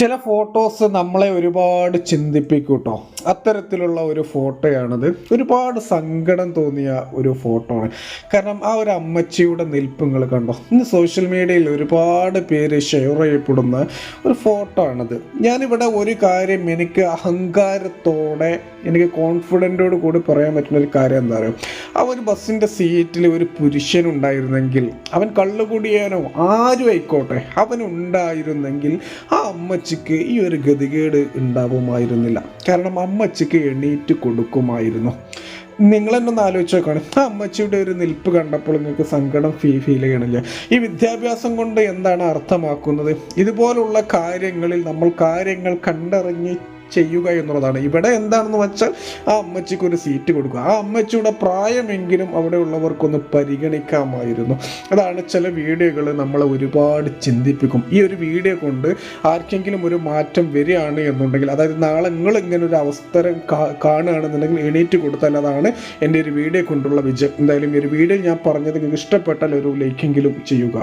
ചില ഫോട്ടോസ് നമ്മളെ ഒരുപാട് ചിന്തിപ്പിക്കും കേട്ടോ അത്തരത്തിലുള്ള ഒരു ഫോട്ടോയാണത്. ഒരുപാട് സങ്കടം തോന്നിയ ഒരു ഫോട്ടോ ആണ് കാരണം ആ ഒരു അമ്മച്ചിയുടെ നിൽപ്പുങ്ങൾ കണ്ടോ? ഇന്ന് സോഷ്യൽ മീഡിയയിൽ ഒരുപാട് പേര് ഷെയർ ചെയ്യപ്പെടുന്ന ഒരു ഫോട്ടോ ആണത് ഞാനിവിടെ ഒരു കാര്യം എനിക്ക് അഹങ്കാരത്തോടെ എനിക്ക് കോൺഫിഡന്റോട് കൂടി പറയാൻ പറ്റുന്ന ഒരു കാര്യം എന്താ പറയുക ആ ഒരു ബസ്സിന്റെ സീറ്റിൽ ഒരു പുരുഷൻ ഉണ്ടായിരുന്നെങ്കിൽ അവൻ കള്ളുകുടിയാനോ ആരും ആയിക്കോട്ടെ അവൻ ഉണ്ടായിരുന്നെങ്കിൽ ആ അമ്മച്ചിക്ക് ഈ ഒരു ഗതികേട് ഉണ്ടാവുമായിരുന്നില്ല. കാരണം അമ്മച്ചിക്ക് എണീറ്റ് കൊടുക്കുമായിരുന്നു. നിങ്ങൾ ആലോചിച്ച് നോക്കണം ആ അമ്മച്ചിയുടെ ഒരു നിൽപ്പ് കണ്ടപ്പോൾ നിങ്ങൾക്ക് സങ്കടം ഫീ ഫീൽ ചെയ്യണില്ല ഈ വിദ്യാഭ്യാസം കൊണ്ട് എന്താണ് അർത്ഥമാക്കുന്നത്? ഇതുപോലുള്ള കാര്യങ്ങളിൽ നമ്മൾ കാര്യങ്ങൾ കണ്ടറിഞ്ഞ് ചെയ്യുക എന്നുള്ളതാണ്. ഇവിടെ എന്താണെന്ന് വെച്ചാൽ ആ അമ്മച്ചിക്ക് ഒരു സീറ്റ് കൊടുക്കുക. ആ അമ്മച്ചിയുടെ പ്രായമെങ്കിലും അവിടെ ഉള്ളവർക്കൊന്ന് പരിഗണിക്കാമായിരുന്നു. അതാണ് ചില വീഡിയോകൾ നമ്മളെ ഒരുപാട് ചിന്തിപ്പിക്കും. ഈ ഒരു വീഡിയോ കൊണ്ട് ആർക്കെങ്കിലും ഒരു മാറ്റം വരികയാണ് എന്നുണ്ടെങ്കിൽ അതായത് നാളെ നിങ്ങൾ ഇങ്ങനെ ഒരു അവസരം കാണുകയാണെന്നുണ്ടെങ്കിൽ എണീറ്റ് കൊടുത്താൽ അതാണ് എന്റെ ഒരു വീഡിയോ കൊണ്ടുള്ള വിജയം. എന്തായാലും ഈ ഒരു വീഡിയോ ഞാൻ പറഞ്ഞത് നിങ്ങൾക്ക് ഇഷ്ടപ്പെട്ടാൽ ഒരു ലൈക്കെങ്കിലും ചെയ്യുക.